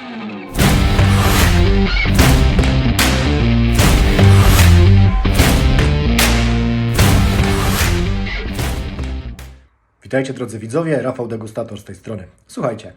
Thank you. Witajcie drodzy widzowie, Rafał Degustator z tej strony. Słuchajcie,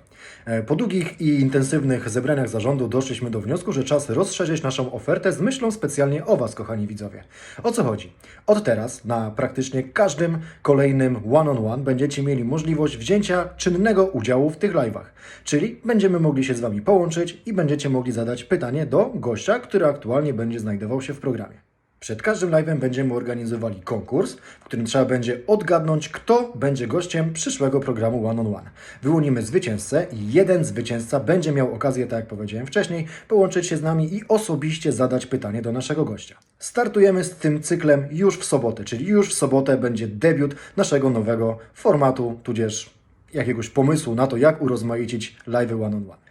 e, po długich i intensywnych zebraniach zarządu doszliśmy do wniosku, że czas rozszerzyć naszą ofertę z myślą specjalnie o Was, kochani widzowie. O co chodzi? Od teraz na praktycznie każdym kolejnym one-on-one będziecie mieli możliwość wzięcia czynnego udziału w tych live'ach. Czyli będziemy mogli się z Wami połączyć i będziecie mogli zadać pytanie do gościa, który aktualnie będzie znajdował się w programie. Przed każdym live'em będziemy organizowali konkurs, w którym trzeba będzie odgadnąć, kto będzie gościem przyszłego programu One on One. Wyłonimy zwycięzcę i jeden zwycięzca będzie miał okazję, tak jak powiedziałem wcześniej, połączyć się z nami i osobiście zadać pytanie do naszego gościa. Startujemy z tym cyklem już w sobotę, czyli już w sobotę będzie debiut naszego nowego formatu, tudzież jakiegoś pomysłu na to, jak urozmaicić live'y One on One.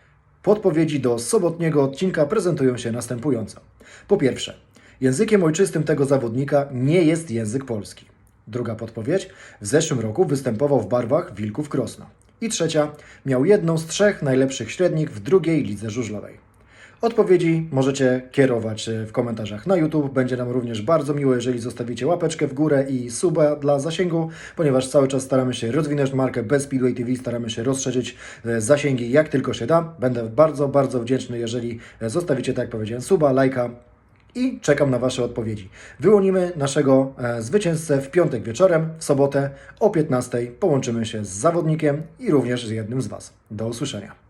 Podpowiedzi do sobotniego odcinka prezentują się następująco. Po pierwsze, językiem ojczystym tego zawodnika nie jest język polski. Druga podpowiedź, w zeszłym roku występował w barwach Wilków Krosno. I trzecia, miał jedną z trzech najlepszych średnich w drugiej lidze żużlowej. Odpowiedzi możecie kierować e, w komentarzach na YouTube. Będzie nam również bardzo miło, jeżeli zostawicie łapeczkę w górę i suba dla zasięgu, ponieważ cały czas staramy się rozwinąć markę bez Speedway TV, staramy się rozszerzyć e, zasięgi jak tylko się da. Będę bardzo, bardzo wdzięczny, jeżeli e, zostawicie, tak jak powiedziałem, suba, lajka i czekam na Wasze odpowiedzi. Wyłonimy naszego e, zwycięzcę w piątek wieczorem, w sobotę o 15. Połączymy się z zawodnikiem i również z jednym z Was. Do usłyszenia.